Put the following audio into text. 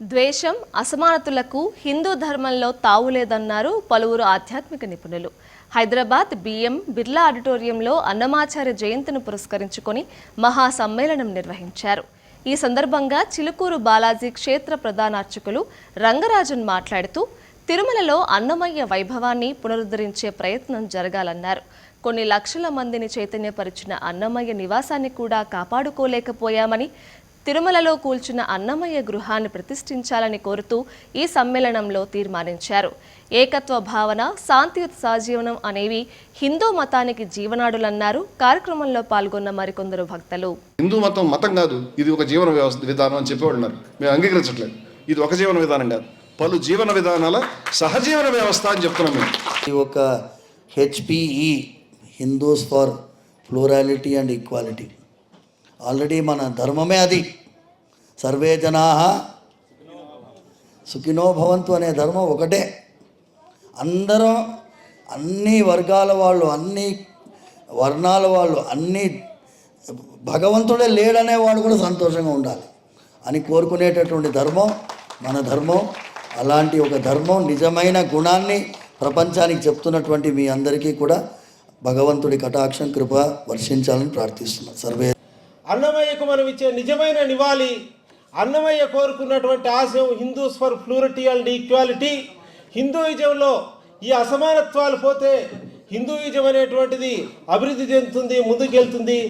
ద్వేషం అసమానతలకు హిందూ ధర్మంలో తావులేదన్నారు పలువురు ఆధ్యాత్మిక నిపుణులు. హైదరాబాద్ బిఎం బిర్లా ఆడిటోరియంలో అన్నమాచార్య జయంతిని పురస్కరించుకొని మహాసమ్మేళనం నిర్వహించారు. ఈ సందర్భంగా చిలుకూరు బాలాజీ క్షేత్ర ప్రధానార్చకులు రంగరాజన్ మాట్లాడుతూ తిరుమలలో అన్నమయ్య వైభవాన్ని పునరుద్ధరించే ప్రయత్నం జరగాలన్నారు. కొన్ని లక్షల మందిని చైతన్యపరిచిన అన్నమయ్య నివాసాన్ని కూడా కాపాడుకోలేకపోయామని తిరుమలలో కూల్చిన అన్నమయ్య గృహాన్ని ప్రతిష్ఠించాలని కోరుతూ ఈ సమ్మేళనంలో తీర్మానించారు. ఏకత్వ భావన శాంతియుత సహజీవనం అనేవి హిందూ మతానికి జీవనాడులన్నారు. కార్యక్రమంలో పాల్గొన్న మరికొందరు భక్తులు. హిందూ మతం మతం కాదు. ఇది ఒక జీవన వ్యవస్థ విధానం అని చెప్పేవాళ్ళు మేము అంగీకరించట్లేదు. ఇది ఒక జీవన విధానం కాదు. పలు జీవన విధానాల సహజీవన వ్యవస్థ అని చెప్తున్నాం మేము. ఈ ఒక HPE Hindus for plurality and equality already మన ధర్మమే అది. సర్వే జనా సుఖినో భవంతు అనే ధర్మం ఒకటే. అందరం అన్ని వర్గాల వాళ్ళు అన్ని వర్ణాల వాళ్ళు అన్ని భగవంతుడే లేడనేవాడు కూడా సంతోషంగా ఉండాలి. అని కోరుకునేటటువంటి ధర్మం మన ధర్మం. అలాంటి ఒక ధర్మం నిజమైన గుణాన్ని ప్రపంచానికి చెప్తున్నటువంటి మీ అందరికీ కూడా భగవంతుడి కటాక్షం కృప వర్షించాలని ప్రార్థిస్తున్నాను సర్వే అన్నమయ్యకు మనం ఇచ్చే నిజమైన నివాళి అన్నమయ్య కోరుకున్నటువంటి ఆశయం Hindus for plurality and equality. హిందూయిజంలో ఈ అసమానత్వాలు పోతే హిందూయిజం అనేటువంటిది అభివృద్ధి చెందుతుంది ముందుకెళ్తుంది.